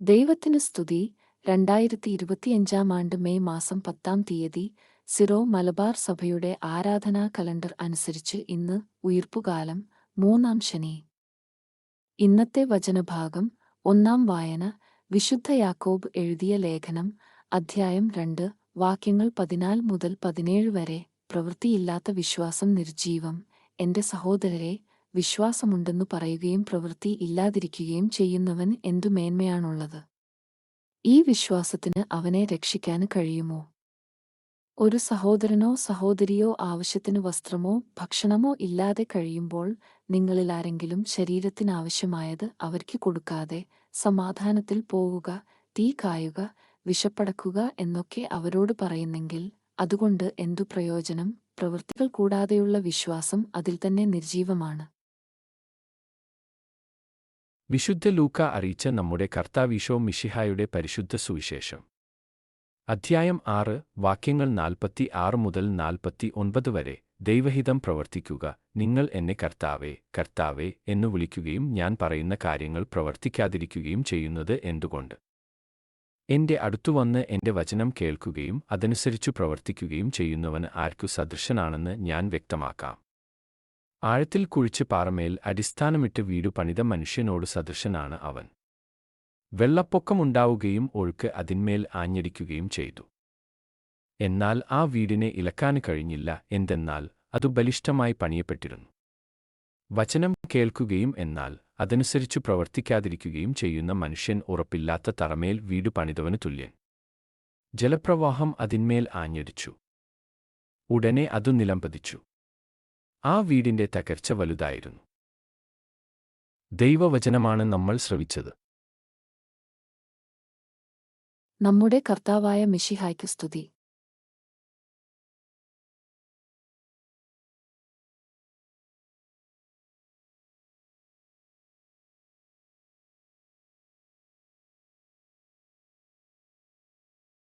ദൈവത്തിന് സ്തുതി. രണ്ടായിരത്തി ഇരുപത്തിയഞ്ചാം ആണ്ട് മെയ് മാസം പത്താം തീയതി സിറോ മലബാർ സഭയുടെ ആരാധനാ കലണ്ടർ അനുസരിച്ച് ഇന്ന് ഉയിർപ്പുകാലം മൂന്നാം ശനി. ഇന്നത്തെ വചനഭാഗം ഒന്നാം വായന. വിശുദ്ധ യാക്കോബ് എഴുതിയ ലേഖനം. അധ്യായം രണ്ട്. വാക്യങ്ങൾ പതിനാല് മുതൽ പതിനേഴ് വരെ. പ്രവൃത്തിയില്ലാത്ത വിശ്വാസം നിർജീവം എന്റെ സഹോദരരെ വിശ്വാസമുണ്ടെന്നു പറയുകയും പ്രവൃത്തി ഇല്ലാതിരിക്കുകയും ചെയ്യുന്നവൻ എന്തു മേന്മയാണുള്ളത്? ഈ വിശ്വാസത്തിന് അവനെ രക്ഷിക്കാൻ കഴിയുമോ? ഒരു സഹോദരനോ സഹോദരിയോ ആവശ്യത്തിന് വസ്ത്രമോ ഭക്ഷണമോ ഇല്ലാതെ കഴിയുമ്പോൾ നിങ്ങളിൽ ആരെങ്കിലും ശരീരത്തിനാവശ്യമായത് അവർക്ക് കൊടുക്കാതെ സമാധാനത്തിൽ പോവുക തീ കായുക വിശപ്പടക്കുക എന്നൊക്കെ അവരോട് പറയുന്നെങ്കിൽ അതുകൊണ്ട് എന്തു പ്രയോജനം? പ്രവൃത്തികൾ കൂടാതെയുള്ള വിശ്വാസം അതിൽ തന്നെ നിർജീവമാണ് വിശുദ്ധ ലൂക്ക അറിയിച്ച നമ്മുടെ കർത്താവീശോ മിഷിഹായുടെ പരിശുദ്ധ സുവിശേഷം. അധ്യായം ആറ് വാക്യങ്ങൾ നാൽപ്പത്തി ആറ് മുതൽ നാൽപ്പത്തി ഒൻപത് വരെ. ദൈവഹിതം പ്രവർത്തിക്കുക. നിങ്ങൾ എന്നെ കർത്താവേ കർത്താവേ എന്ന് വിളിക്കുകയും ഞാൻ പറയുന്ന കാര്യങ്ങൾ പ്രവർത്തിക്കാതിരിക്കുകയും ചെയ്യുന്നത് എന്തുകൊണ്ട്? എന്റെ അടുത്തുവന്ന് എന്റെ വചനം കേൾക്കുകയും അതനുസരിച്ചു പ്രവർത്തിക്കുകയും ചെയ്യുന്നവന് ആർക്കു സദൃശനാണെന്ന് ഞാൻ വ്യക്തമാക്കാം. ആഴത്തിൽ കുഴിച്ച് പാറമേൽ അടിസ്ഥാനമിട്ട് വീടു പണിത മനുഷ്യനോട് സദൃശനാണ് അവൻ. വെള്ളപ്പൊക്കമുണ്ടാവുകയും ഒഴുക്ക് അതിന്മേൽ ആഞ്ഞടിക്കുകയും ചെയ്തു. എന്നാൽ ആ വീടിനെ ഇളക്കാൻ കഴിഞ്ഞില്ല എന്തെന്നാൽ അത് ബലിഷ്ഠമായി പണിയപ്പെട്ടിരുന്നു. വചനം കേൾക്കുകയും എന്നാൽ അതനുസരിച്ചു പ്രവർത്തിക്കാതിരിക്കുകയും ചെയ്യുന്ന മനുഷ്യൻ ഉറപ്പില്ലാത്ത തറമേൽ വീടു പണിതവനു തുല്യൻ. ജലപ്രവാഹം അതിന്മേൽ ആഞ്ഞടിച്ചു. ഉടനെ അതു നിലംപതിച്ചു. ആ വീടിന്റെ തകർച്ച വലുതായിരുന്നു. ദൈവവചനമാണ് നമ്മൾ ശ്രവിച്ചത്. നമ്മുടെ കർത്താവായ മിഷിഹായ്ക്ക് സ്തുതി.